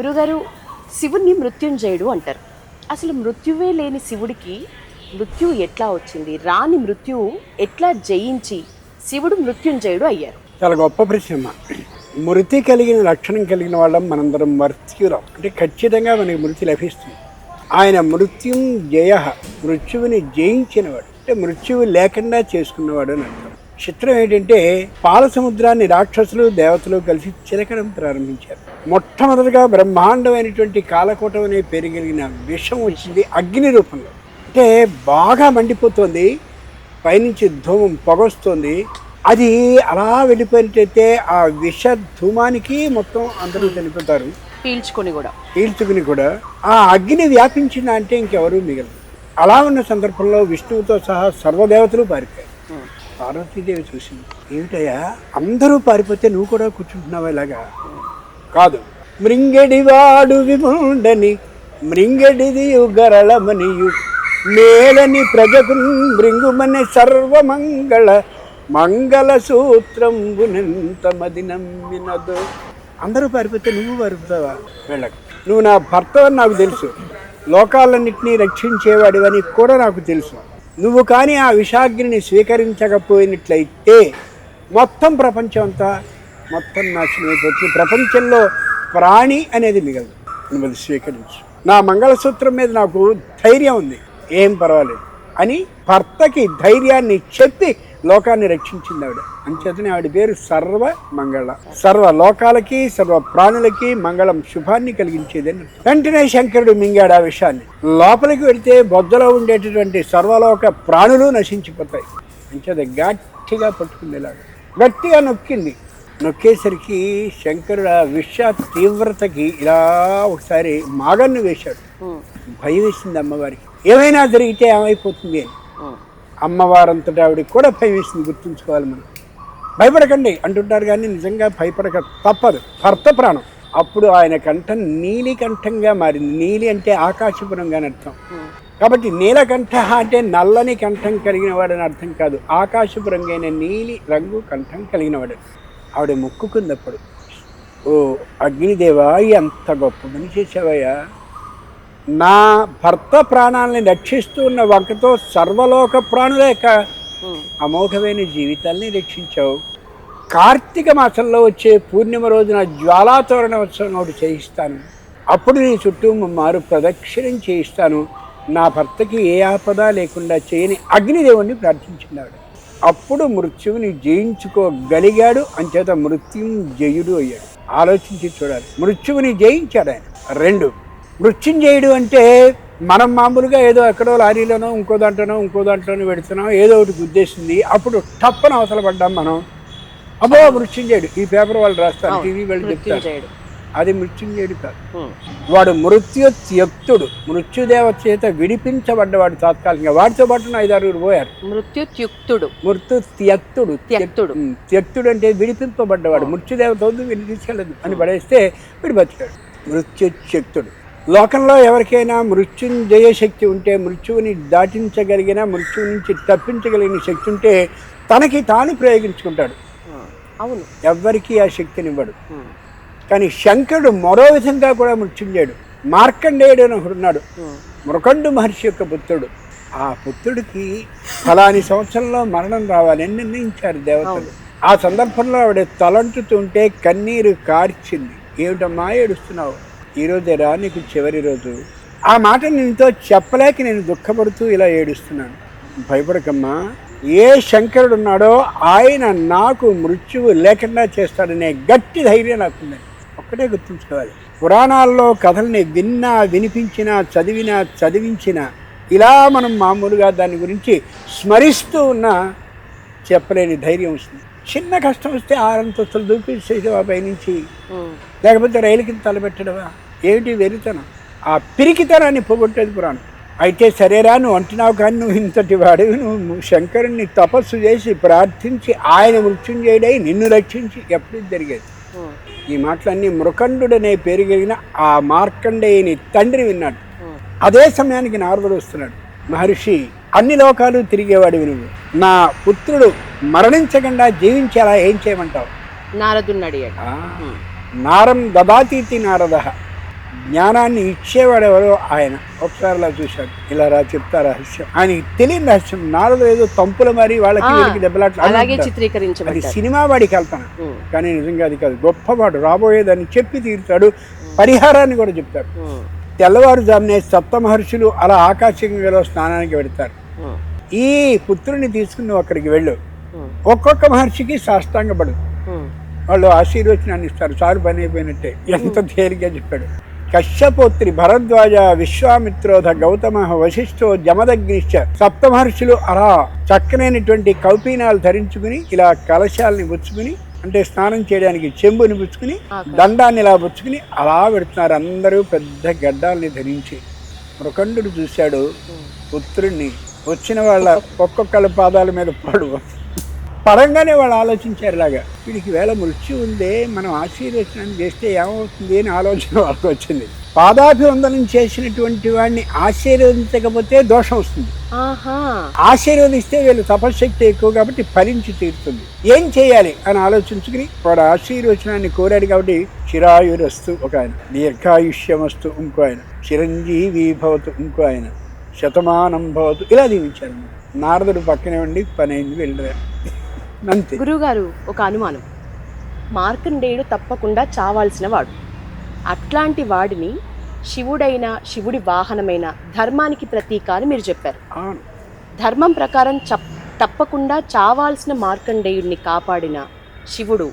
గురుగారు శివుణ్ణి మృత్యుంజయుడు అంటారు. అసలు మృత్యువే లేని శివుడికి మృత్యు ఎట్లా వచ్చింది? రాని మృత్యువు ఎట్లా జయించి శివుడు మృత్యుంజయుడు అయ్యారు? చాలా గొప్ప ప్రశ్న మృతి కలిగిన లక్షణం కలిగిన వాళ్ళం మనందరం మృత్యురాం అంటే ఖచ్చితంగా మనకి మృతి లభిస్తుంది. ఆయన మృత్యుం జయ మృత్యువుని జయించినవాడు. అంటే మృత్యువు లేకుండా చేసుకున్నవాడు అని అర్థం. చిత్రం ఏంటంటే పాల సముద్రాన్ని రాక్షసులు దేవతలు కలిసి చిలకడం ప్రారంభించారు. మొట్టమొదటిగా బ్రహ్మాండమైనటువంటి కాలకూటం అనే పేరు కలిగిన విషం వచ్చింది అగ్ని రూపంలో. అంటే బాగా మండిపోతుంది పైనుంచి ధూమం పొగొస్తుంది. అది అలా వెళ్ళిపోయినట్టయితే ఆ విష ధూమానికి మొత్తం అందరూ చనిపోతారు. పీల్చుకొని కూడా. పీల్చుకుని కూడా. ఆ అగ్ని వ్యాపించిన అంటే ఇంకెవరూ మిగలరు. అలా ఉన్న సందర్భంలో విష్ణువుతో సహా సర్వదేవతలు పారిపోయారు. పార్వతీదేవి చూసింది. ఏమిటయ్యా? అందరూ పారిపోతే నువ్వు కూడా కూర్చుంటున్నావా ఇలాగా? కాదు. మృంగడివాడు విముండని మృంగడిది గరళమనియు మేలని ప్రజకు మృంగుమని సర్వమంగళ మంగళ సూత్రంబునెంత మది నమ్మినదో. అందరూ పారిపోతే నువ్వు పారిపోతావా? వెళ్ళకు. నువ్వు నా భర్త నాకు తెలుసు. లోకాలన్నింటినీ రక్షించేవాడివని కూడా నాకు తెలుసు. నువ్వు కానీ ఆ విషాగ్నిని స్వీకరించకపోయినట్లయితే మొత్తం ప్రపంచం అంతా మొత్తం నాశనం అయిపోతుంది. ప్రపంచంలో ప్రాణి అనేది మిగలదు. నువ్వు అది స్వీకరించు. నా మంగళసూత్రం మీద నాకు ధైర్యం ఉంది. ఏం పర్వాలేదు. అని భర్తకి ధైర్యాన్ని చెప్పి లోకాన్ని రక్షించింది ఆవిడ. అంచేతనే ఆవిడ పేరు సర్వ మంగళ. సర్వ లోకాలకి సర్వ ప్రాణులకి మంగళం శుభాన్ని కలిగించేదని వెంటనే శంకరుడు మింగాడు ఆ విషయాన్ని లోపలికి వెళితే బొద్దలో ఉండేటటువంటి సర్వలోక ప్రాణులు నశించిపోతాయి. అంచేత గట్టిగా పట్టుకుందేలాగా గట్టిగా నొక్కింది. నొక్కేసరికి శంకరుడు ఆ విష తీవ్రతకి ఇలా ఒకసారి మాగన్ను వేశాడు. భయం వేసింది అమ్మవారికి. ఏమైనా జరిగితే ఏమైపోతుంది అని. అమ్మవారంతటి ఆవిడకి కూడా భయం వేసింది గుర్తుంచుకోవాలి మనం. భయపడకండి అంటుంటారు కానీ నిజంగా భయపడక తప్పదు. భర్త ప్రాణం. అప్పుడు ఆయన కంఠం నీలి కంఠంగా మారింది. నీలి అంటే ఆకాశపురంగా అని అర్థం. కాబట్టి నీలకంఠ అంటే నల్లని కంఠం కలిగిన వాడని అర్థం కాదు. ఆకాశపు రంగైన నీలి రంగు కంఠం కలిగినవాడు ఆవిడ మొక్కుకుందప్పుడు ఓ అగ్నిదేవా ఎంత గొప్ప పని చేసావయ్యా. నా భర్త ప్రాణాలని రక్షిస్తూ ఉన్న వంకతో సర్వలోక ప్రాణుల యొక్క అమోఘమైన జీవితాల్ని రక్షించావు. కార్తీక మాసంలో వచ్చే పూర్ణిమ రోజున జ్వాలాతోరణ ఉత్సవం ఒకటి చేయిస్తాను. అప్పుడు నీ చుట్టూ మారు ప్రదక్షిణం చేయిస్తాను. నా భర్తకి ఏ ఆపద లేకుండా చేయని అగ్నిదేవుణ్ణి ప్రార్థించినాడు. అప్పుడు మృత్యువుని జయించుకోగలిగాడు. అంచేత మృత్యుం జయుడు అయ్యాడు. ఆలోచించి చూడాలి. మృత్యువుని జయించాడు ఆయన. రెండు మృత్యుంజయుడు అంటే మనం మామూలుగా ఏదో ఎక్కడో లారీలోనో ఇంకో దాంట్లోనో ఇంకో దాంట్లోనో పెడుతున్నాం ఏదో ఒకటి గుద్దేసింది అప్పుడు టప్పన అవతల పడ్డాం మనం. అబ్బో మృత్యుంజయుడు. ఈ పేపర్ వాళ్ళు రాస్తారు టీవీ వాళ్ళు చెప్తారు. అది మృత్యుంజయుడు కాదు. వాడు మృత్యు త్యక్తుడు మృత్యుదేవ చేత విడిపించబడ్డవాడు తాత్కాలికంగా. వాడితో పాటు ఐదారుగురు పోయారు. మృత్యుత్యుక్తుడు. మృత్యు త్యక్తుడు. త్యక్తుడు. ఉమ్, త్యక్తుడు అంటే విడిపింపబడ్డవాడు. మృత్యుదేవత వద్దు తీసుకెళ్ళదు అని పడేస్తే వీడు బతికాడు మృత్యుత్యక్తుడు. లోకంలో ఎవరికైనా మృత్యుంజయ శక్తి ఉంటే మృత్యువుని దాటించగలిగిన మృత్యువు నుంచి తప్పించగలిగిన శక్తి ఉంటే తనకి తాను ప్రయోగించుకుంటాడు. అవును. ఎవ్వరికీ ఆ శక్తినివ్వడు. కానీ శంకరుడు మరో విధంగా కూడా మృత్యుంజయుడు. మార్కండేయుడు అని ఒకడున్నాడు మృకండు మహర్షి యొక్క పుత్రుడు. ఆ పుత్రుడికి ఫలాని సంవత్సరంలో మరణం రావాలి అని నిర్ణయించారు దేవతలు. ఆ సందర్భంలో ఆవిడ తలంటుతుంటే కన్నీరు కార్చింది. ఏమిటమ్మా ఏడుస్తున్నావు? ఈ రోజేరా నీకు చివరి రోజు. ఆ మాట నీతో చెప్పలేక నేను దుఃఖపడుతూ ఇలా ఏడుస్తున్నాను. భయపడకమ్మా ఏ శంకరుడు ఉన్నాడో ఆయన నాకు మృత్యువు లేకుండా చేస్తాడనే గట్టి ధైర్యం నాకుందని ఒక్కటే గుర్తుంచుకోవాలి. పురాణాల్లో కథల్ని విన్నా వినిపించినా చదివినా చదివించినా ఇలా మనం మామూలుగా దాని గురించి స్మరిస్తూ ఉన్నా చెప్పలేని ధైర్యం వస్తుంది. చిన్న కష్టం వస్తే ఆరంతస్తులు దూపించేసేవా పైనుంచి? లేకపోతే రైలు కింద తలపెట్టడమా? ఏమిటి వెరితనం? ఆ పిరికితనాన్ని పోగొట్టేది పురాణం. అయితే సరేరా నువ్వు అంటున్నావు కానీ నువ్వు ఇంతటి వాడివి. నువ్వు శంకరుణ్ణి తపస్సు చేసి ప్రార్థించి ఆయన మృత్యుంజయుడై నిన్ను రక్షించి ఎప్పుడు జరిగేది? ఈ మాటలన్నీ మృకండుడనే పేరు కలిగిన ఆ మార్కండేయుని తండ్రి విన్నాడు. అదే సమయానికి నారదుడు వస్తున్నాడు. మహర్షి అన్ని లోకాలు తిరిగేవాడివి నువ్వు. నా పుత్రుడు మరణించకుండా జీవించేలా ఏం చేయమంటావు? అడిగాడు. ఆ, నారం దదాతీతి నారద. జ్ఞానాన్ని ఇచ్చేవాడు ఎవరో ఆయన. ఒకసారి అలా చూశాడు. ఇలా రా చెప్తా రహస్యం. ఆయనకి తెలియని రహస్యం. నాలుగు ఏదో తంపుల మరి వాళ్ళకి దెబ్బలాట్లు అలా అలాగే. అది సినిమా వాడికి ఉమ్, కానీ నిజంగా అది కాదు. గొప్పవాడు. రాబోయేదని చెప్పి తీరుతాడు. పరిహారాన్ని కూడా చెప్తాడు. తెల్లవారుజామునే సప్త మహర్షులు అలా ఆకాశంలో స్నానానికి వెడతారు ఉమ్, ఈ పుత్రుని తీసుకుని అక్కడికి వెళ్ళు. ఒక్కొక్క మహర్షికి సాష్టాంగపడు. వాళ్ళు ఆశీర్వచనాన్ని ఇస్తారు. చాలు పని అయిపోయినట్టే. ఎంత తేలిగ్గా చెప్పాడు. కశ్యపోత్రి భరద్వాజ విశ్వామిత్రోధ గౌతమ వశిష్ఠో జమదగ్నిశ్చ సప్త మహర్షులు అలా చక్కనైనటువంటి కౌపీనాలు ధరించుకుని ఇలా కలశాలని పుచ్చుకుని అంటే స్నానం చేయడానికి చెంబుని పుచ్చుకుని. దండాన్ని ఇలా పుచ్చుకుని అలా పెడుతున్నారు అందరూ పెద్ద గడ్డాల్ని ధరించి. మృకండుడు చూశాడు పుత్రుణ్ణి. వచ్చిన వాళ్ళ ఒక్కొక్కళ్ళ పాదాల మీద పడు పరంగానే వాళ్ళు ఆలోచించారు ఇలాగా. వీడికి వేళ మృత్యు ఉందే మనం ఆశీర్వచనం చేస్తే ఏమవుతుంది అని ఆలోచన వాళ్ళకి వచ్చింది. పాదాభివందనం చేసినటువంటి వాడిని ఆశీర్వదించకపోతే దోషం వస్తుంది. ఆశీర్వదిస్తే వీళ్ళు తపశక్తి ఎక్కువ కాబట్టి ఫలించి తీరుతుంది. ఏం చేయాలి అని ఆలోచించుకుని వాడు ఆశీర్వచనాన్ని కోరాడు కాబట్టి చిరాయురస్తు ఒక ఆయన. దీర్ఘాయుష్యమస్తు ఇంకో ఆయన. చిరంజీవి భవతు ఇంకో ఆయన. శతమానం భవతు ఇలా దీవించారు. నారదుడు పక్కనే ఉండి పని అయింది వెళ్ళారు. అంతే. గురువుగారు ఒక అనుమానం. మార్కండేయుడు తప్పకుండా చావాల్సిన వాడు. అట్లాంటి వాడిని శివుడైన శివుడి వాహనమైన ధర్మానికి ప్రతీక అని మీరు చెప్పారు. ధర్మం ప్రకారం తప్పకుండా చావాల్సిన మార్కండేయుడిని కాపాడిన శివుడు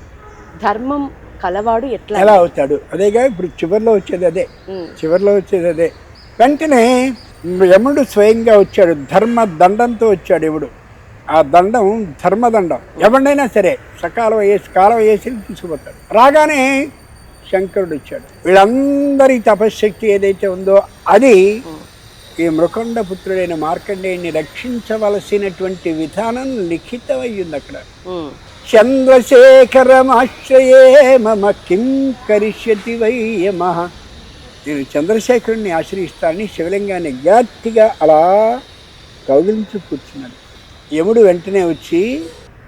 ధర్మం కలవాడు ఎట్లా? ఎలా అవుతాడు? అదేగా ఇప్పుడు చివరిలో వచ్చేది అదే. చివరిలో వచ్చేది అదే. వెంటనే యముడు స్వయంగా వచ్చాడు. ధర్మ దండంతో వచ్చాడు యముడు ఆ దండం ధర్మదండం. ఎవరినైనా సరే సకాలం వేసి కాలం వేసి తీసుకుపోతాడు. రాగానే శంకరుడు వచ్చాడు. వీళ్ళందరి తపశ్శక్తి ఏదైతే ఉందో అది ఈ మృకండ పుత్రుడైన మార్కండేయుని రక్షించవలసినటువంటి విధానం లిఖితమై ఉంది అక్కడ చంద్రశేఖరమాశ్రయే మమ కిం కరిష్యతి నేను చంద్రశేఖరుణ్ణి ఆశ్రయిస్తానని శివలింగాన్ని గట్టిగా అలా కౌగిలించి కూర్చున్నాడు యముడు వెంటనే వచ్చి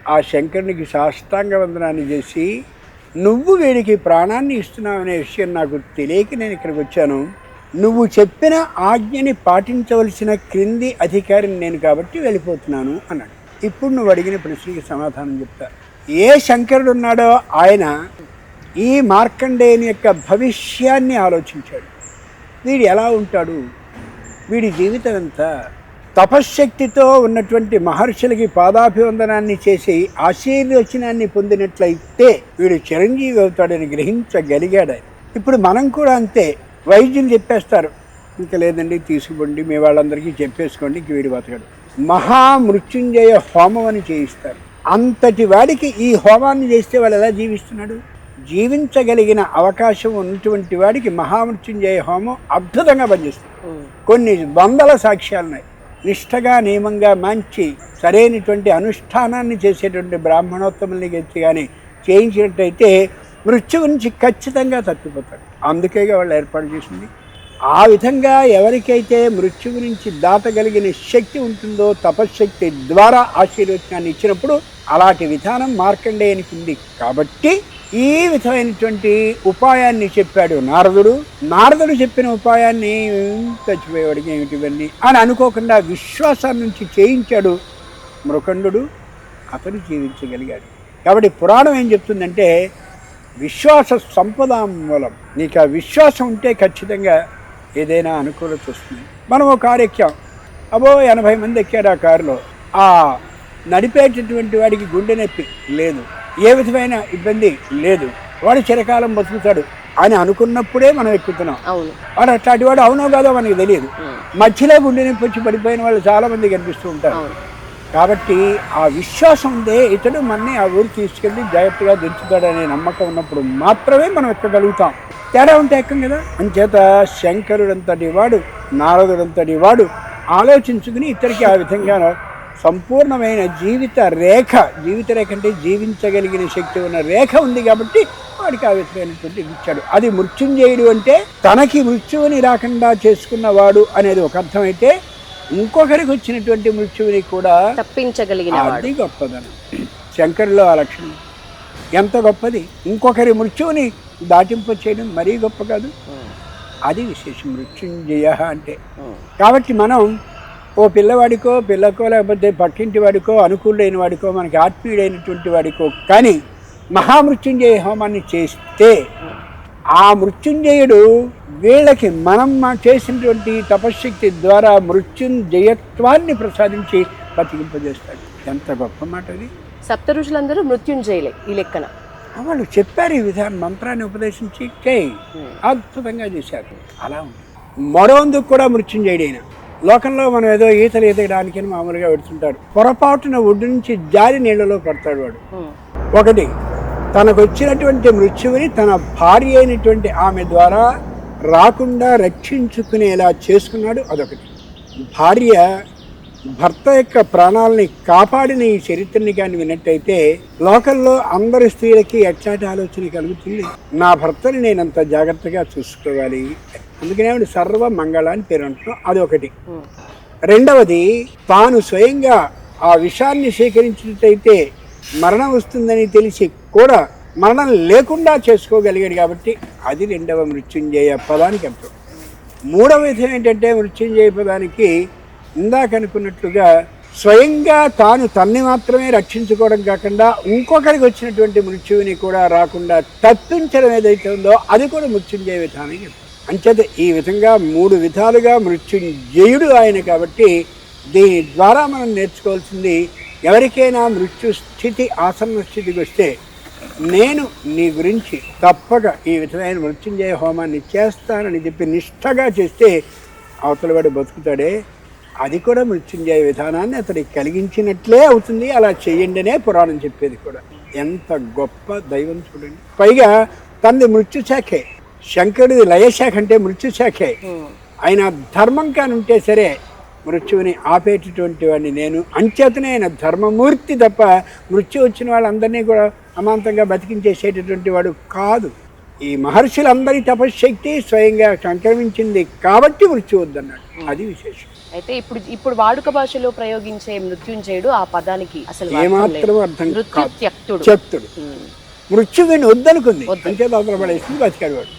ఆ శంకరునికి సాష్టాంగ వందనాన్ని చేసి నువ్వు వీడికి ప్రాణాన్ని ఇస్తున్నావు అనే విషయం నాకు తెలియక నేను ఇక్కడికి వచ్చాను. నువ్వు చెప్పిన ఆజ్ఞని పాటించవలసిన క్రింది అధికారిని నేను కాబట్టి వెళ్ళిపోతున్నాను అన్నాడు. ఇప్పుడు నువ్వు అడిగిన ప్రశ్నకి సమాధానం చెప్తా. ఏ శంకరుడు ఉన్నాడో ఆయన ఈ మార్కండేయుని యొక్క భవిష్యాన్ని ఆలోచించాడు. వీడు ఎలా ఉంటాడు? వీడి జీవితం ఎంత తపశ్శక్తితో ఉన్నటువంటి మహర్షులకి పాదాభివందనాన్ని చేసి ఆశీర్వచనాన్ని పొందినట్లయితే వీడు చిరంజీవి అవుతాడని గ్రహించగలిగాడు ఆయన. ఇప్పుడు మనం కూడా అంతే వైద్యులు చెప్పేస్తారు ఇంకా లేదండి తీసుకుపోండి మీ వాళ్ళందరికీ చెప్పేసుకోండి ఇంక వీడు బతకడు. మహామృత్యుంజయ హోమం అని చేయిస్తారు. అంతటి వాడికి ఈ హోమాన్ని చేస్తే వాడు ఎలా జీవిస్తున్నాడు? జీవించగలిగిన అవకాశం ఉన్నటువంటి వాడికి మహామృత్యుంజయ హోమం అద్భుతంగా పనిచేస్తుంది. కొన్ని వందల సాక్ష్యాలు నిష్ఠగా నిష్టగా నియమంగా మంచి సరైనటువంటి అనుష్ఠానాన్ని చేసేటువంటి బ్రాహ్మణోత్తముల్ని గెలిచి కానీ చేయించినట్టయితే మృత్యు నుంచి ఖచ్చితంగా తప్పిపోతాడు. అందుకేగా వాళ్ళు ఏర్పాటు చేసింది. ఆ విధంగా ఎవరికైతే మృత్యువు నుంచి దాటగలిగిన శక్తి ఉంటుందో తపశ్శక్తి ద్వారా ఆశీర్వచనాన్ని ఇచ్చినప్పుడు అలాంటి విధానం మార్కండేయనికి ఉంది. కాబట్టి ఈ విధమైనటువంటి ఉపాయాన్ని చెప్పాడు నారదుడు. నారదుడు చెప్పిన ఉపాయాన్ని చచ్చిపోయేవాడికి ఏమిటి ఇవన్నీ? అని అనుకోకుండా విశ్వాసాన్ని నుంచి చేయించాడు మృఖండు. అతను జీవించగలిగాడు. కాబట్టి పురాణం ఏం చెప్తుందంటే విశ్వాస సంపద మూలం. నీకు ఆ విశ్వాసం ఉంటే ఖచ్చితంగా ఏదైనా అనుకూలత వస్తుంది. మనం ఒక కారు ఎక్కాం. అబో ఎనభై మంది ఎక్కారు ఆ కారులో. ఆ నడిపేటటువంటి వాడికి గుండె నొప్పి. లేదు. ఏ విధమైన ఇబ్బంది లేదు. వాడు చిరకాలం బతుకుతాడు అని అనుకున్నప్పుడే మనం ఎక్కుతున్నాం. అవును. వాడు అట్లాంటి వాడు అవునో కాదో మనకి తెలియదు. మధ్యలో గుండె నొప్పి వచ్చి పడిపోయిన వాళ్ళు చాలా మంది కనిపిస్తూ ఉంటారు. కాబట్టి ఆ విశ్వాసం ఉందే ఇతడు మనని ఆ ఊరు తీసుకెళ్ళి జాగ్రత్తగా దించుతాడనే నమ్మకం ఉన్నప్పుడు మాత్రమే మనం ఎక్కగలుగుతాం. తేడా ఉంటే ఎక్కం కదా? అంచేత శంకరుడంతటి వాడు నారదుడంతటి వాడు ఆలోచించుకుని ఇతరికి ఆ విధంగా సంపూర్ణమైన జీవిత రేఖ. జీవిత రేఖ అంటే జీవించగలిగిన శక్తి ఉన్న రేఖ ఉంది కాబట్టి వాడికి ఆ విధమైనటువంటి ఇచ్చాడు. అది మృత్యుంజయుడు అంటే తనకి మృత్యువుని రాకుండా చేసుకున్నవాడు అనేది ఒక అర్థమైతే ఇంకొకరికి వచ్చినటువంటి మృత్యువుని కూడా తప్పించగలిగిన వాడు అది గొప్పదనం. శంకరులో ఆ లక్షణం. ఎంత గొప్పది? ఇంకొకరి మృత్యువుని దాటింప చేయడం మరీ గొప్ప కాదు. అది విశేషం. మృత్యుంజయ అంటే. కాబట్టి మనం ఓ పిల్లవాడికో పిల్లకో లేకపోతే పక్కింటి వాడికో అనుకూలైన వాడికో మనకి ఆత్మీయుడైనటువంటి వాడికో కానీ మహామృత్యుంజయ హోమాన్ని చేస్తే ఆ మృత్యుంజయుడు వీళ్ళకి మనం చేసినటువంటి తపశ్శక్తి ద్వారా మృత్యుంజయత్వాన్ని ప్రసాదించి బతికింపజేస్తాడు. ఎంత గొప్ప మాట అది. సప్త ఋషులందరూ మృత్యుంజయులే ఈ లెక్కన. వాళ్ళు చెప్పారు ఈ విధానం మంత్రాన్ని ఉపదేశించి చేయి. అద్భుతంగా చేశారు. అలా ఉంది. మరోందుకు కూడా మృత్యుంజయుడైన లోకంలో మనం ఏదో ఈతలు ఈతడానికి మామూలుగా పెడుతుంటాడు. పొరపాటున ఒడ్డు నుంచి జారి నీళ్ళలో పడతాడు వాడు. ఒకటి తనకు వచ్చినటువంటి మృత్యువుని తన భార్య అయినటువంటి ఆమె ద్వారా రాకుండా రక్షించుకునేలా చేసుకున్నాడు అదొకటి. భార్య భర్త యొక్క ప్రాణాలని కాపాడిన ఈ చరిత్రని కానీ విన్నట్టయితే లోకల్లో అందరి స్త్రీలకి ఎట్లాంటి ఆలోచన కలుగుతుంది? నా భర్తని నేను అంత జాగ్రత్తగా చూసుకోవాలి. అందుకనే సర్వ మంగళ అని పేరు అంటున్నాం అదొకటి ఉమ్. రెండవది తాను స్వయంగా ఆ విషాన్ని స్వీకరించినట్టయితే మరణం వస్తుందని తెలిసి కూడా మరణం లేకుండా చేసుకోగలిగాడు కాబట్టి అది రెండవ మృత్యుంజయ పదానికి అర్థం మూడవ విధం ఏంటంటే మృత్యుంజయ పదానికి ఇందాక అనుకున్నట్లుగా స్వయంగా తాను తన్ని మాత్రమే రక్షించుకోవడం కాకుండా ఇంకొకరికి వచ్చినటువంటి మృత్యువుని కూడా రాకుండా తప్పించడం ఏదైతే ఉందో అది కూడా మృత్యుంజయ విధానం చెప్తాం. అంచేత ఈ విధంగా మూడు విధాలుగా మృత్యుంజయుడు ఆయన కాబట్టి దీని ద్వారా మనం నేర్చుకోవాల్సింది ఎవరికైనా మృత్యు స్థితి ఆసన్న స్థితికి వస్తే నేను నీ గురించి తప్పక ఈ విధమైన మృత్యుంజయ హోమాన్ని చేస్తానని చెప్పి నిష్ఠగా చేస్తే అవతలవాడు బతుకుతాడే. అది కూడా మృత్యుంజయ విధానాన్ని అతడికి కలిగించినట్లే అవుతుంది. అలా చేయండి అనే పురాణం చెప్పేది కూడా. ఎంత గొప్ప దైవం చూడండి. పైగా తనది మృత్యుశాఖే శంకరుడి లయశాఖ అంటే మృత్యుశాఖే. ఆయన ధర్మం కానుంటే సరే మృత్యువుని ఆపేటటువంటి వాడిని నేను. అంచేతనే ఆయన ధర్మమూర్తి తప్ప మృత్యు వచ్చిన వాళ్ళందరినీ కూడా అమాంతంగా బతికించేసేటటువంటి వాడు కాదు. ఈ మహర్షులందరి తపశ్శక్తి స్వయంగా సంక్రమించింది కాబట్టి మృత్యు వద్దన్నాడు. అది విశేషం. అయితే ఇప్పుడు ఇప్పుడు వాడుక భాషలో ప్రయోగించే మృత్యుంజయుడు ఆ పదానికి అసలు ఏమాత్రం. అర్థం కాదు. మృత్యువిని వద్దనుకుంది. లోపల పడేసింది బతికాడు వాడు